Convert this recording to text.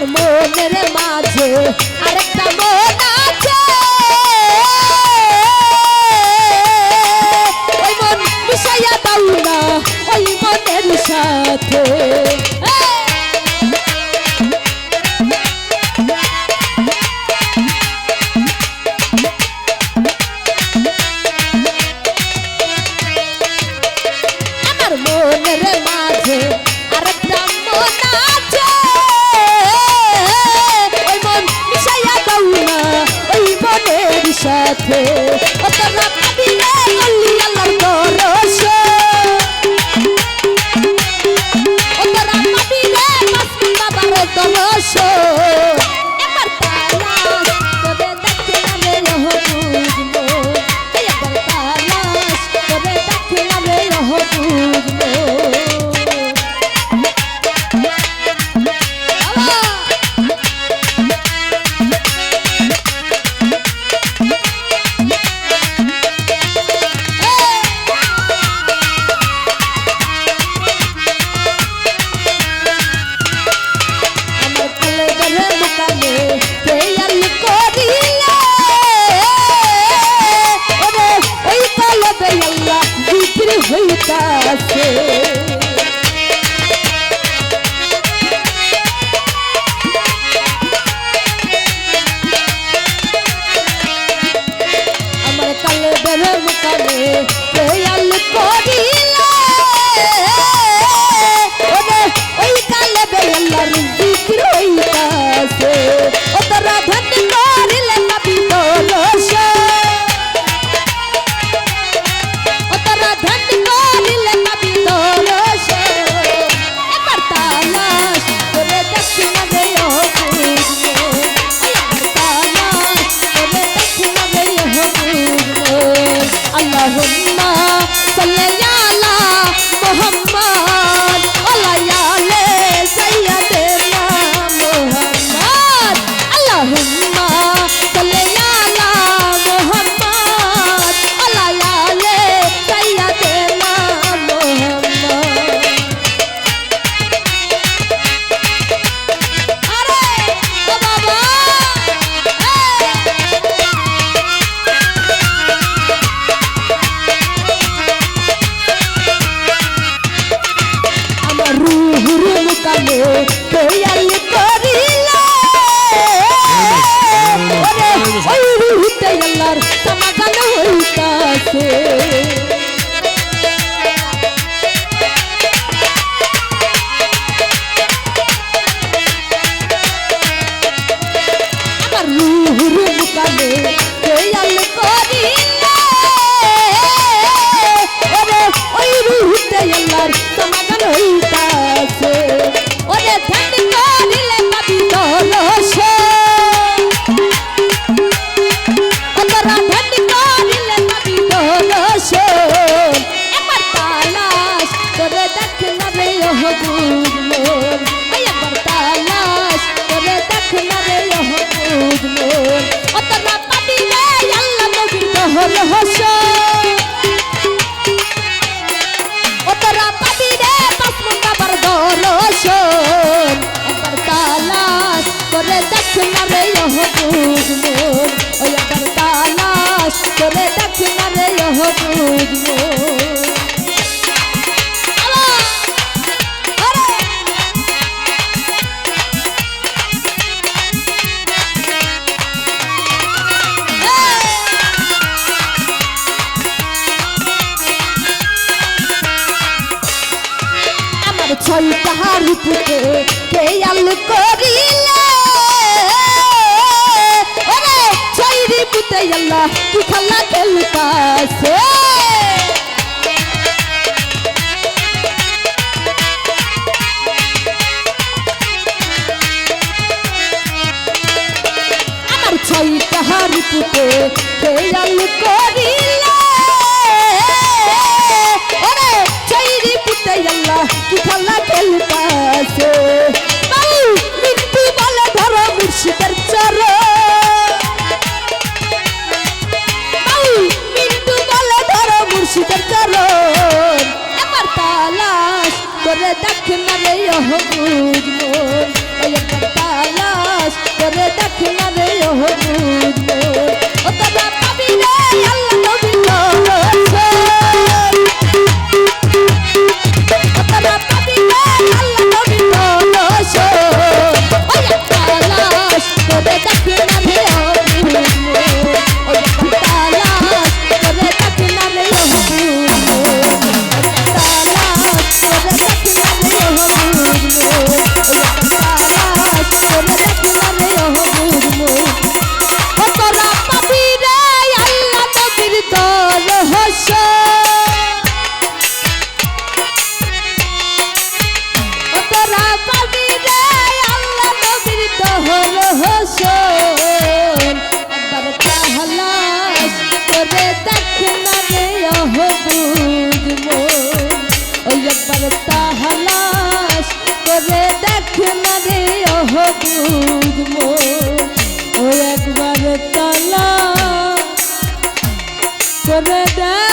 আমার মনের মাঝে আরেকটা মন আছে। ওই মন মিশাইয়া দাও না ওই মনের সাথে। ruh ruh kamu kaya lipat হল হল জল পাহাড় পুকে খেয়াল করিলে। ওরে ছয়রি পুতে আল্লাহ, কি খেলা খেলতাছে। আমার ছয় পাহাড় পুকে খেয়াল করিলে। কি খেলা খেলতাছে মিন্টু বলে ধরো মুর্শিদের চরণ মিন্টু বলে ধরো মুর্শিদের চরণ আমার তালাশ করে দেখ না রে ওহ বুঝমো ওই আমার তালাশ করে দেখ না রে ওহ বুঝমো ও তোরা পাবি রে আল্লাহ নবী বুঝমো ওই একবার তালা করে দেখ